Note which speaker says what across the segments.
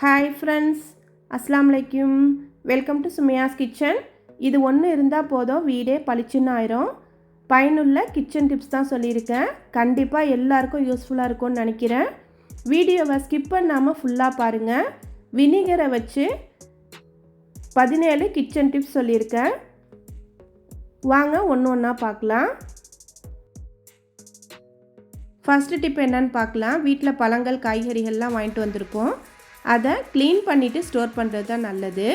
Speaker 1: Hi friends அஸ்லாம் வலைக்கும் welcome to Sumaiya's kitchen இது ஒன்று இருந்தால் போதும். வீடே பளிச்சுன்னு ஆயிரும். பயனுள்ள கிச்சன் டிப்ஸ் தான் சொல்லியிருக்கேன். கண்டிப்பாக எல்லாருக்கும் யூஸ்ஃபுல்லாக இருக்கும்னு நினைக்கிறேன். வீடியோவை ஸ்கிப் பண்ணாமல் ஃபுல்லாக பாருங்கள் வினிகரை வச்சு பதினேழு கிச்சன் டிப்ஸ் சொல்லியிருக்கேன். வாங்க ஒன்று ஒன்றா பார்க்கலாம். ஃபஸ்ட்டு டிப் என்னன்னு பார்க்கலாம். வீட்டில் பழங்கள் காய்கறிகள்லாம் வாங்கிட்டு வந்திருப்போம் அதை க்ளீன் பண்ணிவிட்டு ஸ்டோர் பண்ணுறது தான் நல்லது.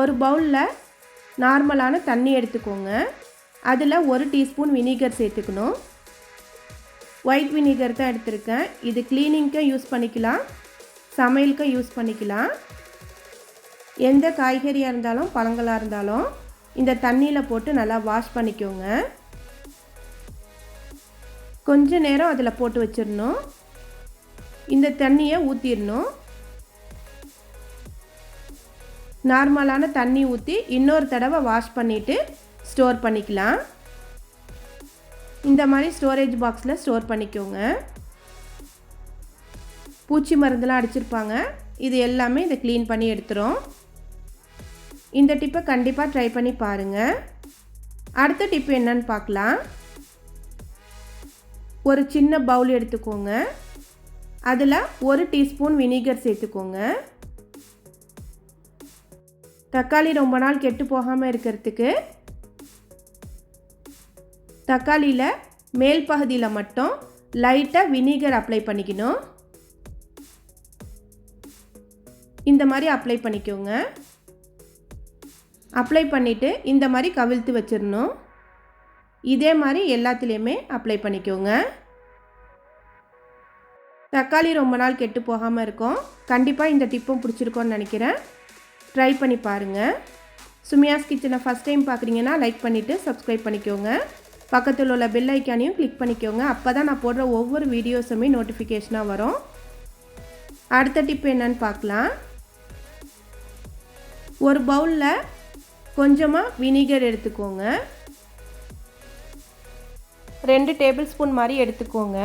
Speaker 1: ஒரு பவுலில் நார்மலான தண்ணி எடுத்துக்கோங்க. அதில் ஒரு டீஸ்பூன் வினிகர் சேர்த்துக்கணும். ஒயிட் வினிகர் தான் எடுத்திருக்கேன். இது க்ளீனிங்க்கும் யூஸ் பண்ணிக்கலாம். சமையலுக்கும் யூஸ் பண்ணிக்கலாம். எந்த காய்கறியாக இருந்தாலும் பழங்களாக இருந்தாலும் இந்த தண்ணியில் போட்டு நல்லா வாஷ் பண்ணிக்கோங்க. கொஞ்ச நேரம் அதில் போட்டு வச்சிடணும். இந்த தண்ணியை ஊற்றிடணும் நார்மலான தண்ணி ஊற்றி இன்னொரு தடவை வாஷ் பண்ணிவிட்டு ஸ்டோர் பண்ணிக்கலாம். இந்த மாதிரி ஸ்டோரேஜ் பாக்ஸில் ஸ்டோர் பண்ணிக்கோங்க. பூச்சி மருந்துலாம் அடிச்சிருப்பாங்க. இது எல்லாமே இதை க்ளீன் பண்ணி எடுத்துரும். இந்த டிப்பை கண்டிப்பாக ட்ரை பண்ணி பாருங்கள் அடுத்த டிப்பு என்னன்னு பார்க்கலாம். ஒரு சின்ன பவுல் எடுத்துக்கோங்க. அதில் ஒரு டீஸ்பூன் வினிகர் சேர்த்துக்கோங்க. தக்காளி ரொம்ப நாள் கெட்டு போகாமல் இருக்கிறதுக்கு தக்காளியில் மேல் பகுதியில் மட்டும் லைட்டாக வினிகர் அப்ளை பண்ணிக்கணும். இந்த மாதிரி அப்ளை பண்ணிக்கோங்க. அப்ளை பண்ணிவிட்டு இந்த மாதிரி கவிழ்த்து வச்சிடணும். இதே மாதிரி எல்லாத்துலேயுமே அப்ளை பண்ணிக்கோங்க. தக்காளி ரொம்ப நாள் கெட்டு போகாமல் இருக்கும். கண்டிப்பாக இந்த டிப்பும் பிடிச்சிருக்கோன்னு நினைக்கிறேன். ட்ரை பண்ணி பாருங்கள் சுமியாஸ் கிச்சனை ஃபஸ்ட் டைம் பார்க்குறீங்கன்னா லைக் பண்ணிவிட்டு சப்ஸ்கிரைப் பண்ணிக்கோங்க. பக்கத்தில் உள்ள பெல் ஐக்கானையும் கிளிக் பண்ணிக்கோங்க. அப்போ தான் நான் போடுற ஒவ்வொரு வீடியோஸுமே நோட்டிஃபிகேஷனாக வரும். அடுத்த டிப் என்னன்னு பார்க்கலாம். ஒரு பவுலில் கொஞ்சமாக வினிகர் எடுத்துக்கோங்க. ரெண்டு டேபிள் ஸ்பூன் மாதிரி எடுத்துக்கோங்க.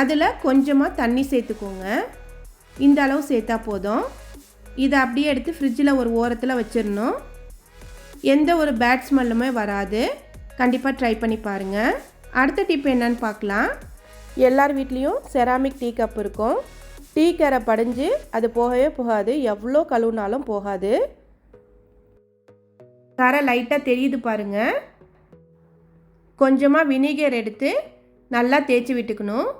Speaker 1: அதில் கொஞ்சமாக தண்ணி சேர்த்துக்கோங்க. இந்த அளவு சேர்த்தா போதும். இதை அப்படியே எடுத்து ஃப்ரிட்ஜில் ஒரு ஓரத்தில் வச்சிடணும். எந்த ஒரு பேட் ஸ்மெல்லுமே வராது. கண்டிப்பாக ட்ரை பண்ணி பாருங்கள் அடுத்த டிப் என்னன்னு பார்க்கலாம். எல்லார் வீட்லேயும் செராமிக் டீ கப் இருக்கும். டீ கரை படிஞ்சு அது போகவே போகாது. எவ்வளோ கழுவுனாலும் போகாது. கரை லைட்டாக தெரியுது பாருங்கள் கொஞ்சமாக வினிகர் எடுத்து நல்லா தேய்ச்சி விட்டுக்கணும்.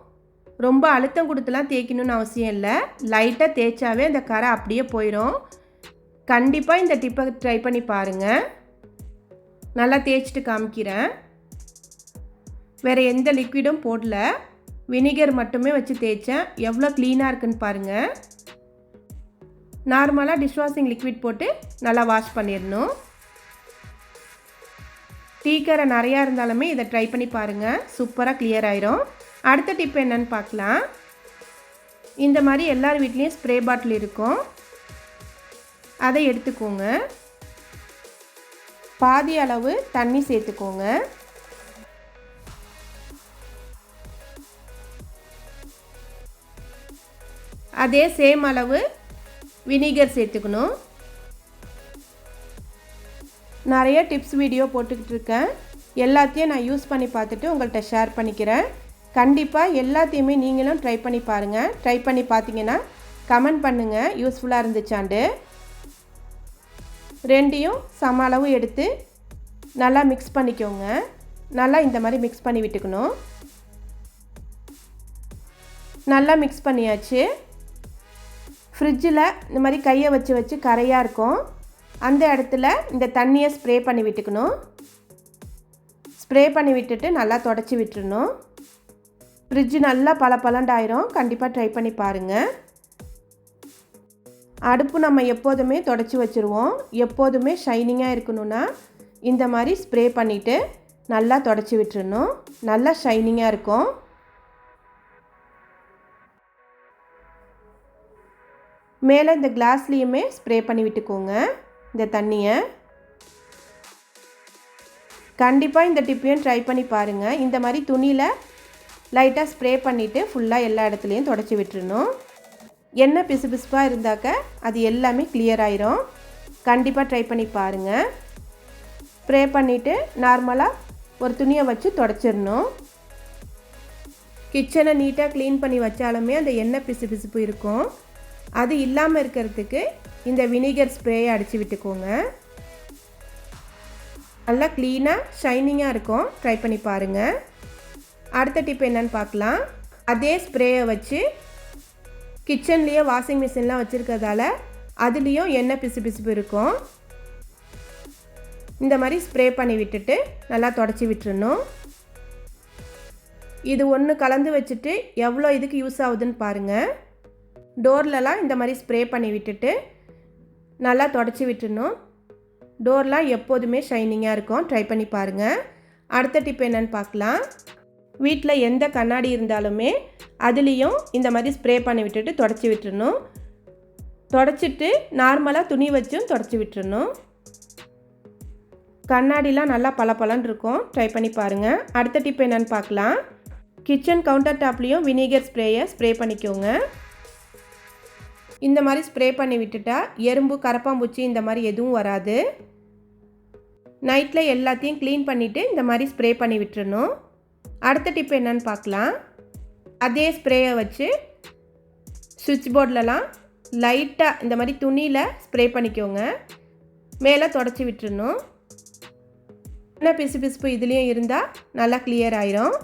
Speaker 1: ரொம்ப அழுத்தம் கொடுத்துலாம் தேய்க்கணும்னு அவசியம் இல்லை. லைட்டாக தேய்ச்சாவே அந்த கரை அப்படியே போயிடும் கண்டிப்பாக இந்த டிப்பை ட்ரை பண்ணி பாருங்கள் நல்லா தேய்ச்சிட்டு காமிக்கிறேன். வேறு எந்த லிக்விடும் போடல. வினிகர் மட்டுமே வச்சு தேய்ச்சேன். எவ்வளோ க்ளீனாக இருக்குன்னு பாருங்கள் நார்மலாக டிஷ்வாஷிங் லிக்விட் போட்டு நல்லா வாஷ் பண்ணிடணும். டீக்கரை நிறையா இருந்தாலுமே இதை ட்ரை பண்ணி பாருங்கள் சூப்பராக கிளியர் ஆயிரும். அடுத்த டிப் என்னன்னு பார்க்கலாம். இந்த மாதிரி எல்லார் வீட்லேயும் ஸ்ப்ரே பாட்டில் இருக்கும். அதை எடுத்துக்கோங்க. பாதி அளவு தண்ணி சேர்த்துக்கோங்க. அதே சேம் அளவு வினிகர் சேர்த்துக்கணும். நிறைய டிப்ஸ் வீடியோ போட்டுக்கிட்டு இருக்கேன் எல்லாத்தையும் நான் யூஸ் பண்ணி பார்த்துட்டு உங்கள்கிட்ட ஷேர் பண்ணிக்கிறேன். கண்டிப்பாக எல்லாத்தையுமே நீங்களும் ட்ரை பண்ணி பாருங்கள் ட்ரை பண்ணி பார்த்தீங்கன்னா கமெண்ட் பண்ணுங்கள் யூஸ்ஃபுல்லாக இருந்துச்சாண்டு. ரெண்டையும் சம அளவு எடுத்து நல்லா மிக்ஸ் பண்ணிக்கோங்க. நல்லா இந்த மாதிரி மிக்ஸ் பண்ணி விட்டுக்கணும். நல்லா மிக்ஸ் பண்ணியாச்சு. ஃப்ரிட்ஜில் இந்த மாதிரி கையை வச்சு வச்சு கரையாக இருக்கும். அந்த இடத்துல இந்த தண்ணியை ஸ்ப்ரே பண்ணி விட்டுக்கணும். ஸ்ப்ரே பண்ணி விட்டுட்டு நல்லா தொடச்சி விட்டுருணும் ஃப்ரிட்ஜு நல்லா பல பலண்டாயிரும் கண்டிப்பாக ட்ரை பண்ணி பாருங்கள் அடுப்பு நம்ம எப்போதுமே தொடச்சி வச்சுருவோம். எப்போதுமே ஷைனிங்காக இருக்கணும்னா இந்த மாதிரி ஸ்ப்ரே பண்ணிவிட்டு நல்லா தொடச்சி விட்டுருணும் நல்லா ஷைனிங்காக இருக்கும். மேலே இந்த கிளாஸ்லேயுமே ஸ்ப்ரே பண்ணி விட்டுக்கோங்க. இந்த தண்ணியை. கண்டிப்பாக இந்த டிப்பையும் ட்ரை பண்ணி பாருங்கள் இந்த மாதிரி துணியில் லைட்டாக ஸ்ப்ரே பண்ணிவிட்டு ஃபுல்லாக எல்லா இடத்துலையும் தொடச்சி விட்டுறணும். எண்ணெய் பிசு பிசுப்பாக இருந்தாக்க அது எல்லாமே கிளியர் ஆயிரும். கண்டிப்பாக ட்ரை பண்ணி பாருங்கள் ஸ்ப்ரே பண்ணிவிட்டு நார்மலாக ஒரு துணியை வச்சு தொடச்சிடணும் கிச்சனை நீட்டாக க்ளீன் பண்ணி வச்சாலுமே அந்த எண்ணெய் பிசு பிசுப்பு இருக்கும். அது இல்லாமல் இருக்கிறதுக்கு இந்த வினிகர் ஸ்ப்ரேயை அடித்து விட்டுக்கோங்க. நல்லா க்ளீனாக ஷைனிங்காக இருக்கும். ட்ரை பண்ணி பாருங்கள் அடுத்த டிப் என்னன்னு பார்க்கலாம். அதே ஸ்ப்ரேயை வச்சு கிச்சன்லேயே வாஷிங் மிஷின்லாம் வச்சுருக்கிறதால அதுலேயும் எண்ணெய் பிசு பிசுப்பு இருக்கும். இந்த மாதிரி ஸ்ப்ரே பண்ணி விட்டுட்டு நல்லா தொடச்சி விட்டுருணும் இது ஒன்று கலந்து வச்சுட்டு எவ்வளோ இதுக்கு யூஸ் ஆகுதுன்னு பாருங்கள் டோர்லலாம் இந்த மாதிரி ஸ்ப்ரே பண்ணி விட்டுட்டு நல்லா தொடச்சி விட்டுணும் டோர்லாம் எப்போதுமே ஷைனிங்காக இருக்கும். ட்ரை பண்ணி பாருங்கள் அடுத்த டிப் என்னன்னு பார்க்கலாம். வீட்டில் எந்த கண்ணாடி இருந்தாலுமே அதுலேயும் இந்த மாதிரி ஸ்ப்ரே பண்ணி விட்டுட்டு தொடச்சி விட்டுறணும் தொடச்சிட்டு நார்மலாக துணி வச்சும் தொடச்சி விட்டுறணும் கண்ணாடிலாம் நல்லா பளபளன்னு இருக்கும். ட்ரை பண்ணி பாருங்கள் அடுத்த டிப் என்னன்னு பார்க்கலாம். கிச்சன் கவுண்டர் டாப்லேயும் வினிகர் ஸ்ப்ரேயை ஸ்ப்ரே பண்ணிக்கோங்க. இந்த மாதிரி ஸ்ப்ரே பண்ணி விட்டுட்டா எறும்பு கரப்பாம்பூச்சி இந்த மாதிரி எதுவும் வராது. நைட்டில் எல்லாத்தையும் க்ளீன் பண்ணிவிட்டு இந்த மாதிரி ஸ்ப்ரே பண்ணி விட்டுறணும். அடுத்த டிப் என்னன்னு பார்க்கலாம். அதே ஸ்ப்ரேயை வச்சு சுவிட்ச் போர்ட்லலாம் லைட்டாக இந்த மாதிரி துணியில் ஸ்ப்ரே பண்ணிக்கோங்க. மேலே தொடச்சி விட்டுறணும். என்ன பிசு பிசுப்பு இதுலேயும் இருந்தால் நல்லா கிளியர் ஆயிரும்.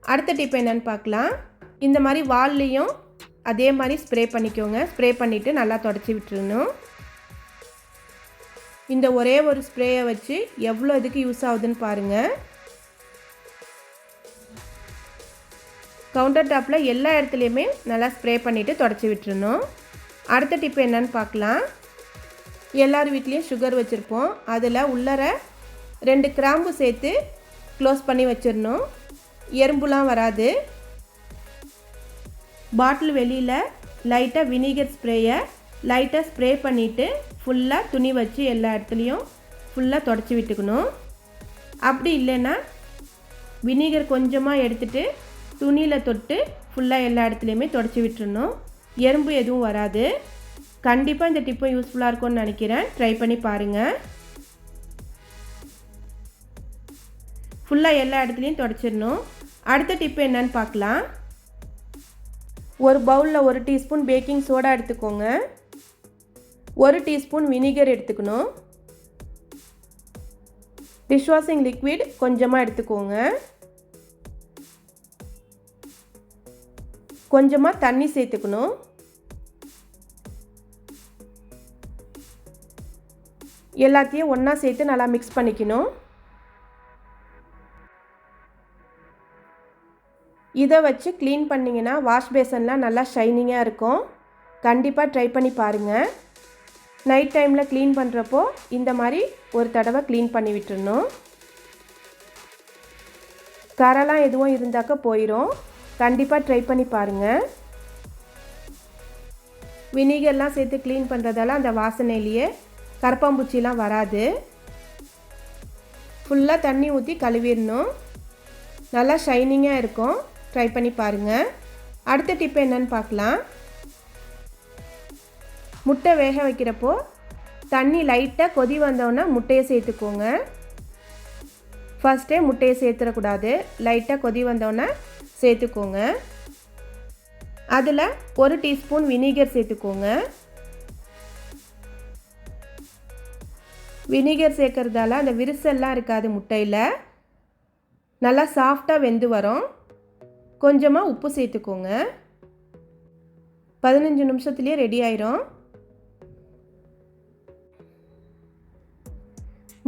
Speaker 1: அடுத்த டிப் என்னன்னு பார்க்கலாம். இந்த மாதிரி வால்லையும் அதே மாதிரி ஸ்ப்ரே பண்ணிக்கோங்க. ஸ்ப்ரே பண்ணிவிட்டு நல்லா தொடச்சி விட்டுருணும் இந்த ஒரே ஒரு ஸ்ப்ரேயை வச்சு எவ்வளோ இதுக்கு யூஸ் ஆகுதுன்னு பாருங்கள் கவுண்டர் டாப்பில் எல்லா இடத்துலையுமே நல்லா ஸ்ப்ரே பண்ணிவிட்டு தொடச்சி விட்டுருணும் அடுத்த டிப் என்னன்னு பார்க்கலாம். எல்லார் வீட்லேயும் சுகர் வச்சுருப்போம். அதில் உள்ளர ரெண்டு கிராம்பு சேர்த்து க்ளோஸ் பண்ணி வச்சிடணும். எறும்புலாம் வராது. பாட்டில் வெளியில் லைட்டாக வினிகர் ஸ்ப்ரேயை லைட்டாக ஸ்ப்ரே பண்ணிவிட்டு ஃபுல்லாக துணி வச்சு எல்லா இடத்துலையும் ஃபுல்லாக தொடச்சி விட்டுக்கணும். அப்படி இல்லைன்னா வினிகர் கொஞ்சமாக எடுத்துகிட்டு துணியில் தொட்டு ஃபுல்லாக எல்லா இடத்துலையுமே தொடச்சி விட்டுறணும். எறும்பு எதுவும் வராது. கண்டிப்பாக இந்த டிப்பும் யூஸ்ஃபுல்லாக இருக்கும்னு நினைக்கிறேன். ட்ரை பண்ணி பாருங்கள் ஃபுல்லாக எல்லா இடத்துலையும் தொடச்சிடணும். அடுத்த டிப்பு என்னன்னு பார்க்கலாம். ஒரு பவுலில் ஒரு டீஸ்பூன் பேக்கிங் சோடா எடுத்துக்கோங்க. ஒரு டீஸ்பூன் வினிகர் எடுத்துக்கணும். டிஷ்வாஷிங் லிக்விட் கொஞ்சமாக எடுத்துக்கோங்க. கொஞ்சமாக தண்ணி சேர்த்துக்கணும். எல்லாத்தையும் ஒன்றா சேர்த்து நல்லா மிக்ஸ் பண்ணிக்கணும். இதை வச்சு க்ளீன் பண்ணிங்கன்னா வாஷ் பேசன்லாம் நல்லா ஷைனிங்காக இருக்கும். கண்டிப்பாக ட்ரை பண்ணி பாருங்கள் நைட் டைமில் க்ளீன் பண்ணுறப்போ இந்த மாதிரி ஒரு தடவை க்ளீன் பண்ணி விட்டுருணும் கரெலாம் எதுவும் இருந்தாக்க போயிடும் கண்டிப்பாக ட்ரை பண்ணி பாருங்கள் வினிகர்லாம் சேர்த்து க்ளீன் பண்ணுறதால அந்த வாசனையிலேயே கரப்பாம்பூச்சிலாம் வராது. ஃபுல்லாக தண்ணி ஊற்றி கழுவிடணும். நல்லா ஷைனிங்காக இருக்கும். ட்ரை பண்ணி பாருங்கள் அடுத்த டிப் என்னன்னு பார்க்கலாம். முட்டை வேக வைக்கிறப்போ தண்ணி லைட்டாக கொதி வந்தோன்னே முட்டையை சேர்த்துக்கோங்க. ஃபஸ்ட்டே முட்டையை சேர்த்துடக்கூடாது லைட்டாக கொதி வந்தோன்னே சேர்த்துக்கோங்க. அதில் ஒரு டீஸ்பூன் வினிகர் சேர்த்துக்கோங்க. வினிகர் சேர்க்கறதால அந்த விரிசல்லாம் இருக்காது முட்டையில். நல்லா சாஃப்டாக வெந்து வரும். கொஞ்சமாக உப்பு சேர்த்துக்கோங்க. பதினஞ்சு நிமிஷத்துலேயே ரெடி ஆயிரும்.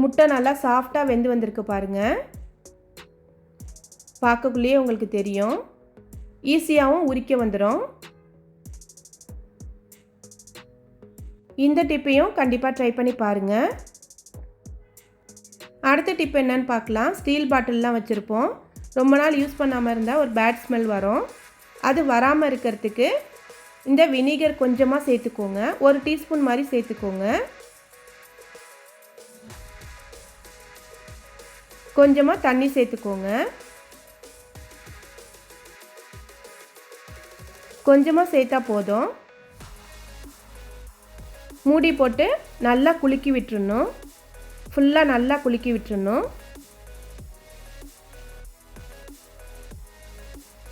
Speaker 1: முட்டை நல்லா சாஃப்டாக வெந்து வந்திருக்கு பாருங்கள் பார்க்கக்குள்ளேயே உங்களுக்கு தெரியும். ஈஸியாகவும் உரிக்க வந்துடும் இந்த டிப்பையும் கண்டிப்பாக ட்ரை பண்ணி பாருங்கள் அடுத்த டிப் என்னன்னு பார்க்கலாம். ஸ்டீல் பாட்டில்லாம் வச்சுருப்போம். ரொம்ப நாள் யூஸ் பண்ணாமல் இருந்தால் ஒரு பேட் ஸ்மெல் வரும். அது வராமல் இருக்கிறதுக்கு இந்த வினிகர் கொஞ்சமாக சேர்த்துக்கோங்க. ஒரு டீஸ்பூன் மாதிரி சேர்த்துக்கோங்க. கொஞ்சமாக தண்ணி சேர்த்துக்கோங்க. கொஞ்சமாக சேர்த்தா போதும். மூடி போட்டு நல்லா குலுக்கி விட்டுறணும். ஃபுல்லாக நல்லா குலுக்கி விட்டுறணும்.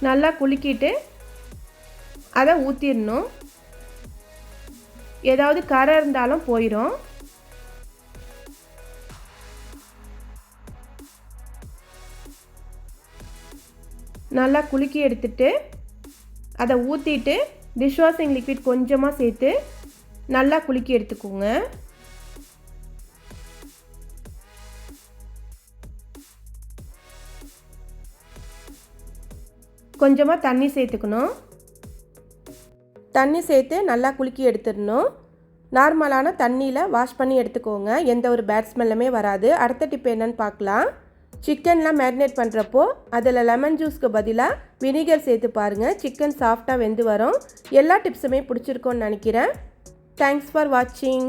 Speaker 1: நல்லா குலுக்கிட்டு அதை ஊற்றிடணும் ஏதாவது கரை இருந்தாலும் போயிடும் நல்லா குலுக்கி எடுத்துட்டு அதை ஊற்றிட்டு டிஷ்வாஷிங் லிக்விட் கொஞ்சமாக சேர்த்து நல்லா குலுக்கி எடுத்துக்கோங்க. கொஞ்சமாக தண்ணி சேர்த்துக்கணும். தண்ணி சேர்த்து நல்லா குலுக்கி எடுத்துடணும். நார்மலான தண்ணியில் வாஷ் பண்ணி எடுத்துக்கோங்க. எந்த ஒரு பேட் ஸ்மெல்லுமே வராது. அடுத்த டிப் என்னன்னு பார்க்கலாம். சிக்கன்லாம் மேரினேட் பண்ணுறப்போ அதில் லெமன் ஜூஸ்க்கு பதிலாக வினிகர் சேர்த்து பாருங்கள் சிக்கன் சாஃப்டாக வெந்து வரும். எல்லா டிப்ஸுமே பிடிச்சிருக்கோன்னு நினைக்கிறேன். தேங்க்ஸ் ஃபார் வாட்சிங்